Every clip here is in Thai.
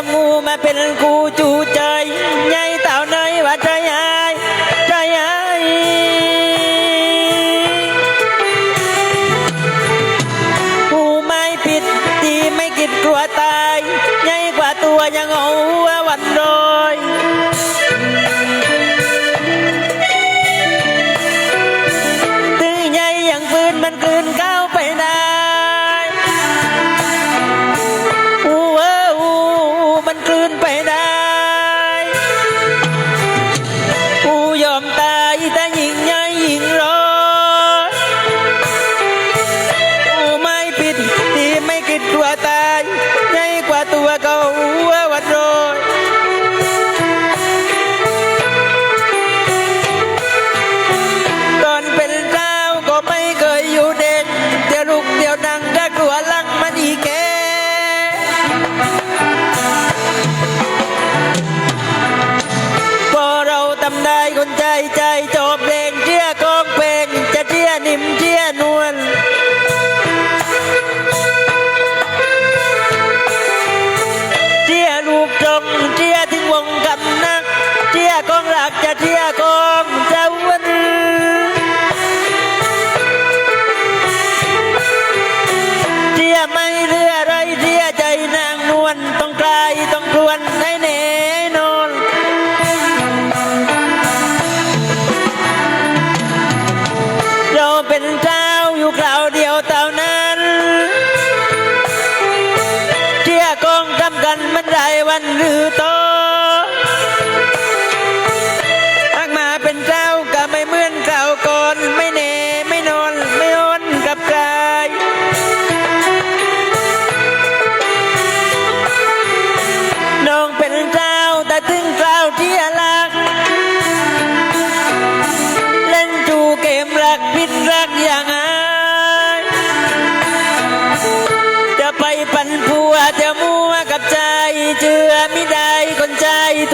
จับงูมาเป็นกูจูใจใหญ่เต่าในว่าใจหายใจหายหูไม่ปิดตีไม่กิดกลัว con tay tay cho lên trước กันมันได้วันหรือตอ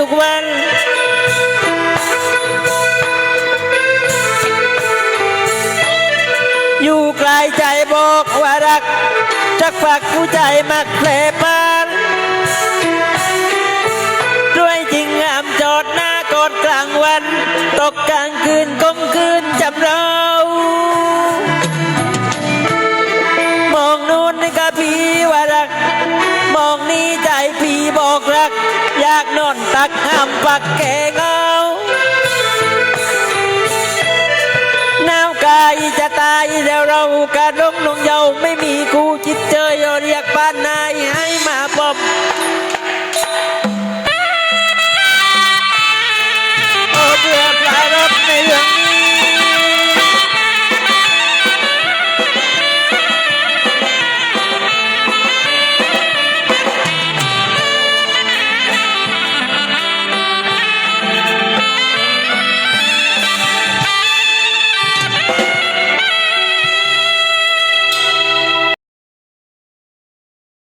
กวัน อยู่ไกลใจบอกว่ารักจักฝากผู้ใจมักแผลปานด้วยจริงงามจอดหน้ากอดกลางวัน ตกกลางคืนก้มากนอนตักห้ามปักแกเงาหนาวกายจะตายเดี๋ยวเราการะดงลงเยาไม่มีกูจิตเจอยเรียกป้านนายให้มาปอม